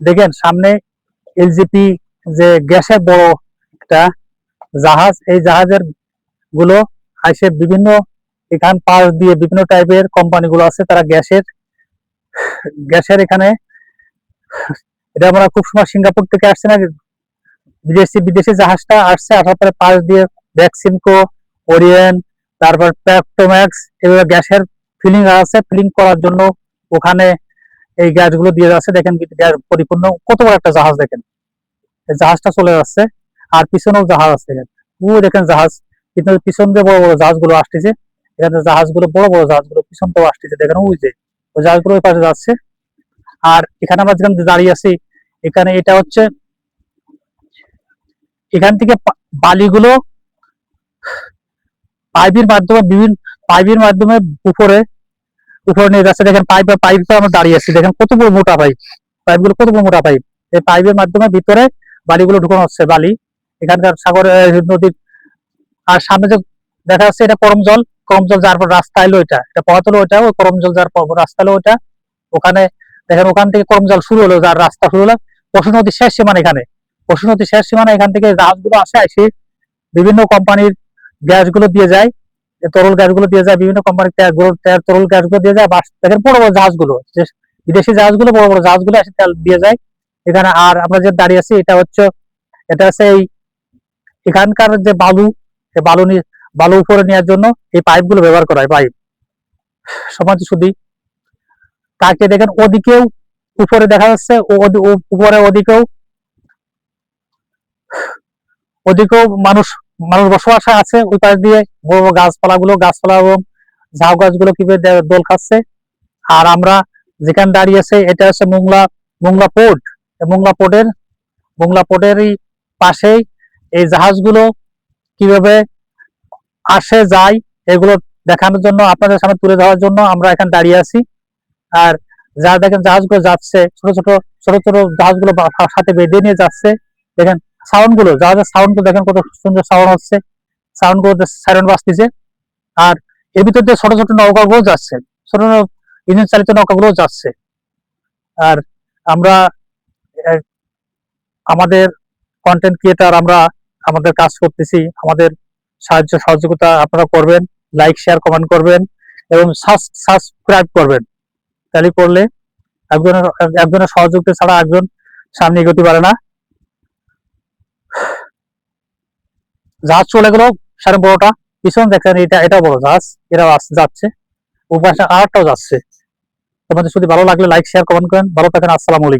দেখেন, সামনে এলজিপি যে গ্যাসের বড় একটা জাহাজ, এই জাহাজেরগুলো আসে বিভিন্ন এখান পাশ দিয়ে বিভিন্ন টাইপের কোম্পানিগুলো আছে, তারা গ্যাসের গ্যাসের এখানে, এটা আমরা খুব সময় সিঙ্গাপুর থেকে আসছে না, বিদেশি বিদেশি জাহাজটা আসছে, আসার পরে পাশ দিয়ে ভ্যাকসিনকো ওরিয়েন তারপর প্যাকটোম্যাক্স এগুলো গ্যাসের ফিলিং আছে ফিলিং করার জন্য ওখানে এই গ্যাসগুলো দিয়ে যাচ্ছে, দেখেন গ্যাস পরিপূর্ণ কত বড় একটা জাহাজ দেখেন। জাহাজটা চলে যাচ্ছে, আর পিছনেও জাহাজ আছে ওই দেখেন জাহাজ, কিন্তু পিছন দিয়ে বড় বড় জাহাজগুলো আসতেছে। এখানে জাহাজগুলো, বড় বড় জাহাজগুলো পিছন দিয়েও আসতেছে, দেখেন ওই যে, ওই জাহাজগুলো ওই পাশে যাচ্ছে। আর এখানে আমরা যেখানে দাঁড়িয়ে আছি, এখানে এটা হচ্ছে, এখান থেকে বালিগুলো পাইপের মাধ্যমে, বিভিন্ন পাইপের মাধ্যমে উপরে উপরে নিয়ে যাচ্ছে, দেখেন পাইপ পাইপে আমরা দাঁড়িয়ে দেখেন কত বড় মোটা পাইপ পাইপগুলো কত বড় মোটা পাইপ এই পাইপের মাধ্যমে ভিতরে বালিগুলো ঢুকানো হচ্ছে, বালি, এখানকার সাগরে নদীর, আর সামনে যে দেখা যাচ্ছে এটা করম জল করম জল যার পর রাস্তা এলো এটা এটা পথ হলো ওটা ওই করম জল যার রাস্তা এলো ওইটা, ওখানে দেখেন ওখান থেকে করম জল শুরু হলো, যার রাস্তা শুরু হলো, পশু নদীর শেষ সীমানা এখানে, পশু নদীর শেষ সীমানা এখান থেকে জাহাজগুলো আসে আসে বিভিন্ন কোম্পানির গ্যাসগুলো দিয়ে যায় তরল গ্যাসগুলো দিয়ে যায়, বিভিন্ন কোম্পানির তেল তরল গ্যাসগুলো দিয়ে যায় বাস দেখেন বড় বড় জাহাজগুলো বিদেশি জাহাজগুলো, বড় বড় জাহাজগুলো এসে তেল দিয়ে যায়। এখানে আর আমরা যে দাঁড়িয়ে আছি, এটা হচ্ছে এটা হচ্ছে এই এখানকার যে বালু, এই বালু বালু উপরে নেওয়ার জন্য এই পাইপগুলো ব্যবহার করা হয়, পাইপ। সমাজ শুধু তাকে দেখেন ওদিকেও উপরে দেখা যাচ্ছে উপরে ওদিকেও ওদিকেও মানুষ মানুষ বসবাস আছে ওই পাশ দিয়ে। বড় বড় গাছপালা গুলো গাছপালা এবং ঝাউ গাছগুলো কীভাবে দোল খাচ্ছে। আর আমরা যেখানে দাঁড়িয়ে আছে, এটা হচ্ছে মোংলা মোংলা পোর্ট। মোংলা পোর্টের, মোংলা পোর্টেরই পাশেই এই জাহাজগুলো কীভাবে আসে, যায়, এগুলো দেখানোর জন্য, আপনাদের সামনে তুলে ধরার জন্য আমরা এখানে দাঁড়িয়ে আছি। আর যা দেখেন জাহাজগুলো যাচ্ছে, ছোট ছোট ছোট ছোট জাহাজগুলো সাথে বেঁধে নিয়ে যাচ্ছে, দেখেন সাউন্ডগুলো জাহাজের সাউন্ডগুলো দেখেন কত সুন্দর সাউন্ড হচ্ছে। সাউন্ডগুলো সাইরেন বাজতেছে। আর এর ভিতর দিয়ে ছোট ছোট নৌকা গুলো যাচ্ছে। ছোট ইঞ্জিন চালিত নৌকাগুলো যাচ্ছে। আর আমরা আমাদের কন্টেন্ট ক্রিয়েটার আমরা আমাদের কাজ করতেছি। আমাদের সাহায্য, সহযোগিতা আপনারা করবেন। লাইক শেয়ার কমেন্ট করবেন এবং সাবস্ক্রাইব করবেন। তাহলে করলে একজনের একজনের সহযোগিতা ছাড়া একজন সামনে এগোতে পারে না। জাহাজ চলে গেল, সাড়ে বড়টা পিছন দেখেন এটা এটা বড় জাহাজ এরা যাচ্ছে। উপাসে আরেকটাও যাচ্ছে। তোমাদের যদি ভালো লাগলে লাইক শেয়ার কমেন্ট করেন। ভালো থাকেন, আসসালামু